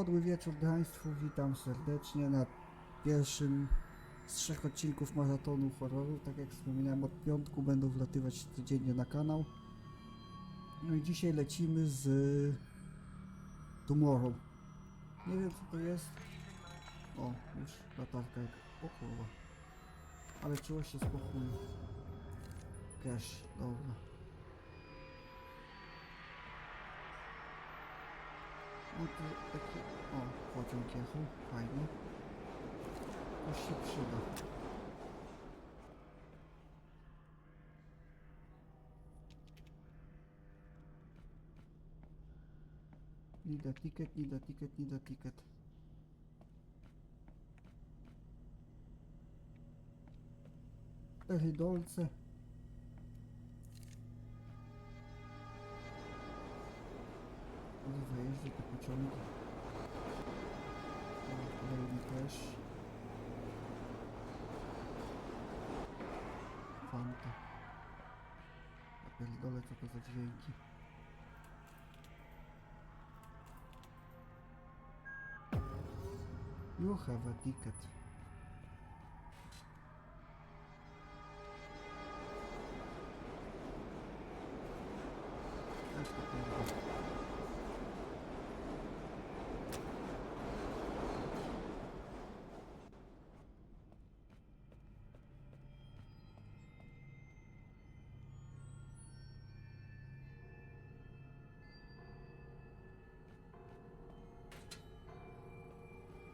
Podły wieczór Państwu, witam serdecznie na pierwszym z trzech odcinków maratonu horroru. Tak jak wspominałem, od piątku będą wlatywać codziennie na kanał. No i dzisiaj lecimy z Tomorrow. Nie wiem co to jest. O, już latarka. O kurwa. Ale czuło się spokój. Cash, dobra. No. O, pociąg jechał, fajnie. To się przyda. Need a ticket, need a ticket, need a ticket. Cztery dolce. Kurwa, jeżdżę te pociągi. O, Kolejny też. Fanta. Ja pierdolę, co to za dźwięki. You have a ticket.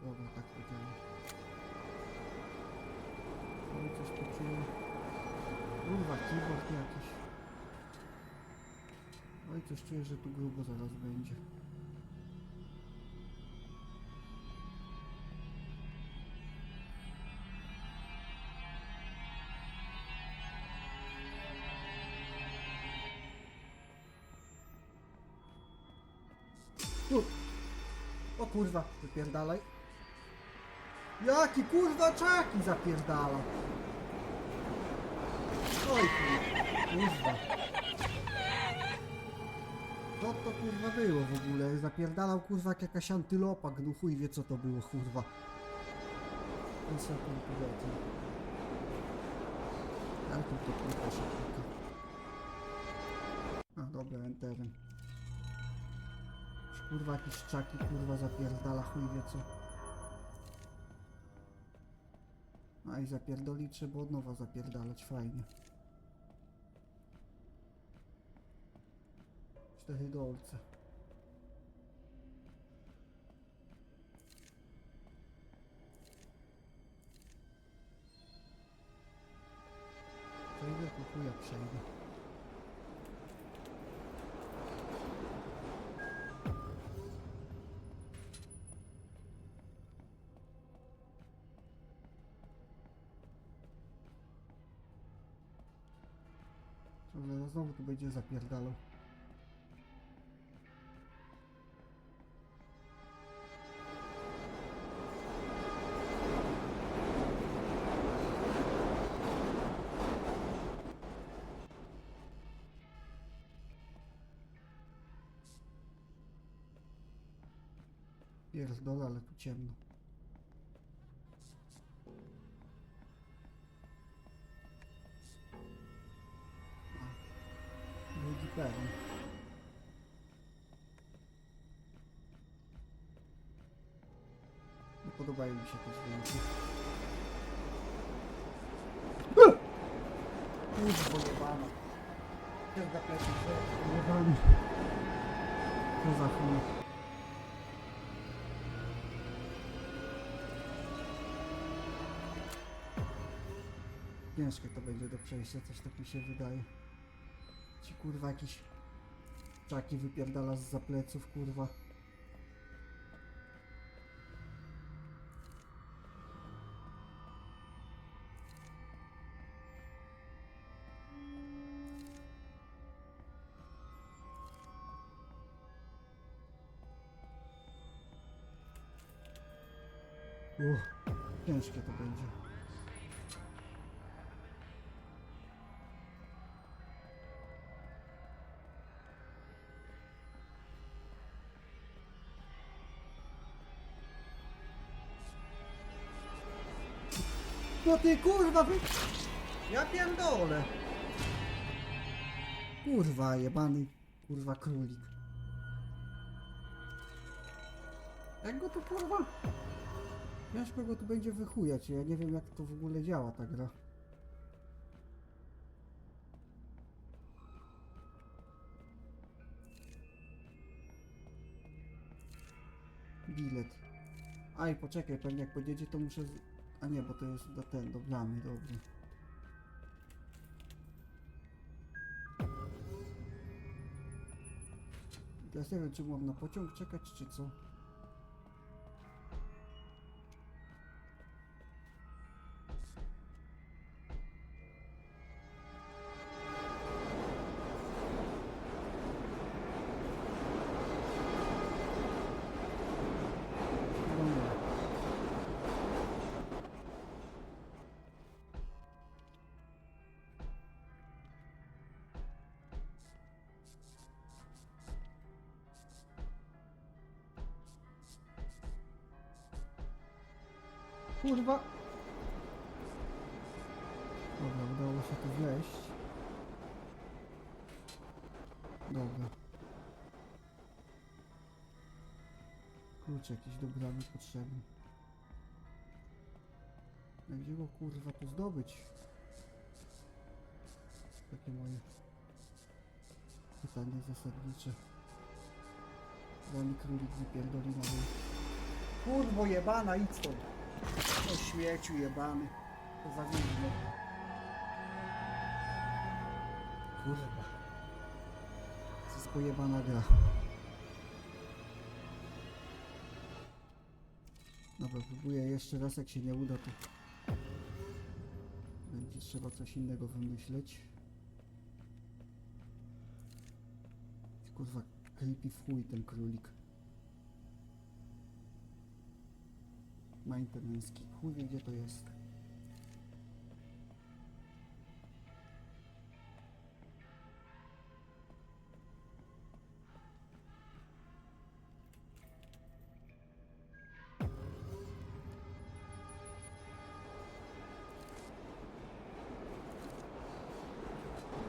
Dobra, tak powiedziałem. Oj, coś poczułem. Kurwa, keyboard jakiś. Oj, coś czuję, że tu grubo zaraz będzie. O kurwa, wypierdalaj. Jaki kurwa czaki zapierdala. Oj kurwa. Co to kurwa było w ogóle? Zapierdalał kurwa jak jakaś antylopa, gnu chuj wie co to było kurwa. No co tam powiedzę. Ale tu to kurwa szybko. A dobra, enterem. Kurwa jakieś czaki kurwa zapierdala chuj wie co. A i zapierdolić trzeba od nowa zapierdalać, fajnie. Cztery dolce. To chuja przejdę. Ale znowu tu będzie zapierdalał. Pierdolę, ale tu ciemno. Peron. Nie podobają mi się te dźwięki. Kurwa jebana. Pierda plecy, jebany. Co za chuj. Ciężkie to będzie do przejścia, coś tak mi się wydaje. Ci kurwa jakiś czaki wypierdala z pleców, kurwa. Uff, ciężkie to będzie. No ty kurwa wy... Ja pierdolę. Kurwa jebany, kurwa królik. Jak go tu kurwa? Ciężko go tu będzie wychujać, ja nie wiem jak to w ogóle działa ta gra. Bilet. Aj, poczekaj, pewnie jak podjedzie to muszę... Z... A nie, bo to jest do ten, do bramy, dobra. Teraz nie wiem, czy mam na pociąg czekać, czy co. Kurwa! Dobra, udało się tu wleźć. Dobra. Klucz jakiś do bramy potrzebny. Gdzie go kurwa tu zdobyć? Takie moje pytanie zasadnicze. Zanim królik wypierdoli na dół. Kurwo jebana, idź stąd! O śmieciu jebany. To za widno. Kurwa. To jest pojebana gra. Dobra, próbuję jeszcze raz, jak się nie uda, to będzie trzeba coś innego wymyśleć. Kurwa, creepy w chuj ten królik. Maintenance, chuj wie gdzie to jest.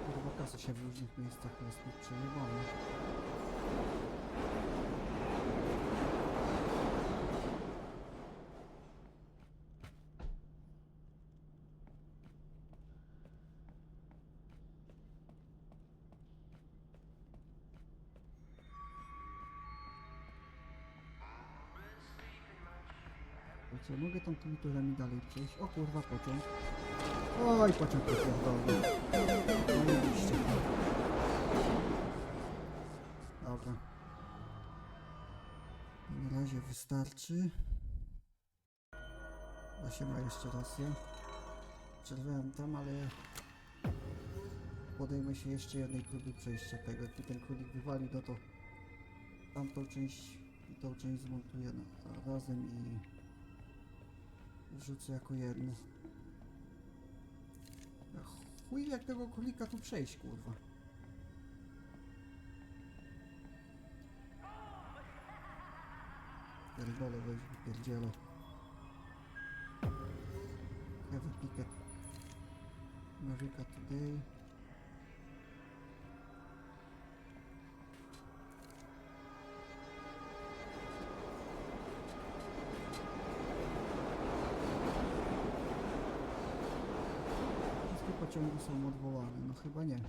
Kurwa kasa się w różnych miejscach jest mi. Wiecie, mogę tam tymi turami dalej przejść. O kurwa, pociąg. Oj, pociąg popierdolony. No i liście. Dobra. Na razie wystarczy. A się ma jeszcze ja. Przerwałem tam, ale podejmę się jeszcze jednej próby przejścia tego. Jak ten królik wywali, no to tamtą część i tą część zmontuję razem i wrzucę jako jedno. Chuj jak tego królika tu przejść, kurwa. Pierdolę, weź pierdzielę. Heavy ticket. America Today. Pociągi są odwołane, no chyba nie. Jak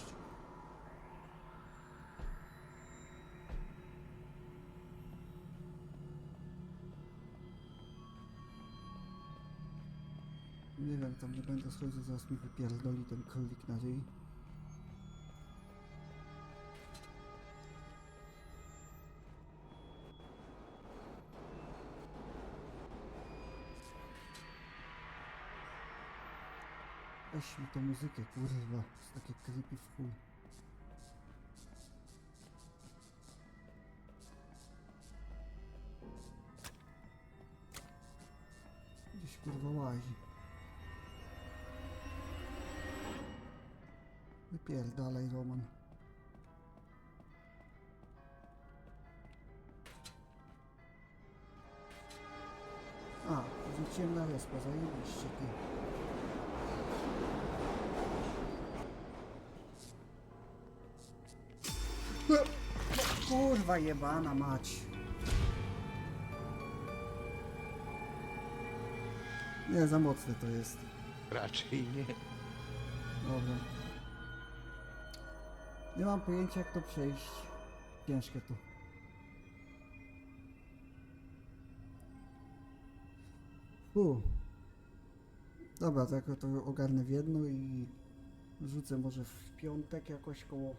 to? Nie wiem, tam nie będę schodził, zaraz mi wypierdoli ten królik na ryj. Weź mi tą muzykę, kurwa. Jest takie creepy w chuj. Gdzieś kurwa łazi. Wypierdalaj, Roman. A, wróciłem na respa, zajebiście ty. Kurwa jebana mać. Nie, za mocne to jest. Raczej nie. Dobra. Nie mam pojęcia jak to przejść. Ciężkie to. Fu. Dobra, to to ogarnę w jedno i rzucę może w piątek jakoś koło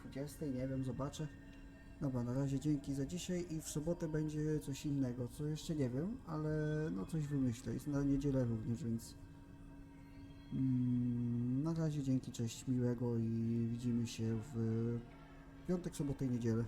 20, nie wiem, zobaczę. Dobra, na razie dzięki za dzisiaj i w sobotę będzie coś innego, co jeszcze nie wiem, ale no coś wymyślę. Jest na niedzielę również, więc na razie dzięki, cześć, miłego i widzimy się w piątek, sobotę i niedzielę.